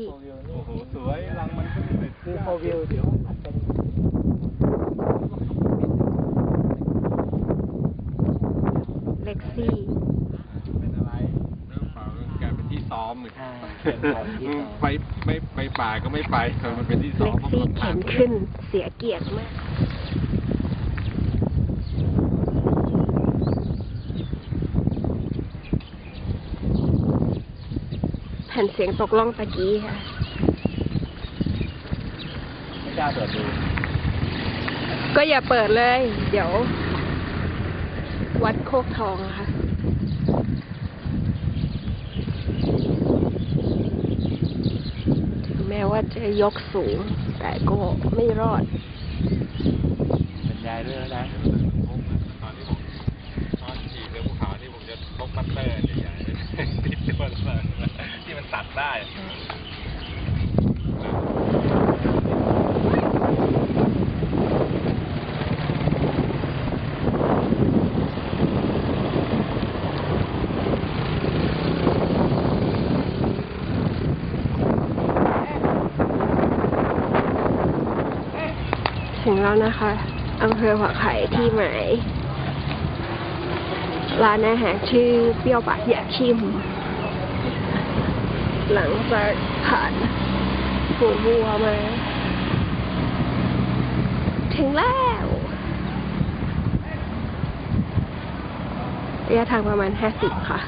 นึ่งไหมคะพี่โฟวิวโอ้โหสวยรังมันก็ไม่คือโฟวิวเดี๋ยวอาจเป็นเล็กซี่เป็นอะไรเรื่องเปล่าแกเป็นที่ซ้อมอีกอ่าเป็นแผนที่ต่อไปไม่ไปป่าก็ไม่ไปมันเป็นที่ซ้เล็อมกซี่เข็นขึ้นเสียเกียรติมาก แผ่ นเสียงตกล่องตะกี้ค่ะไม่กล้าเปิดดู ก็อย่าเปิดเลย เดี๋ยว วัดโคกทองอะค่ะถึงแม้ว่าจะยกสูง แต่ก็ไม่รอดบรรยายด้วยนะตอนที่ผมตอนขี่เรือภูเขานี่ผมจะพกมัตเตอร์ใหญ่ๆติดตัวเลยที่มันตัด ได้ถึงแล้วนะคะอำเภอผักไห่ที่หมาย ร้านอาหารชื่อเปรี้ยวปากอยากชิม หลังจากผ่านฝูงวัวมา ถึงแล้วระยะทางประมาณ50ค่ะ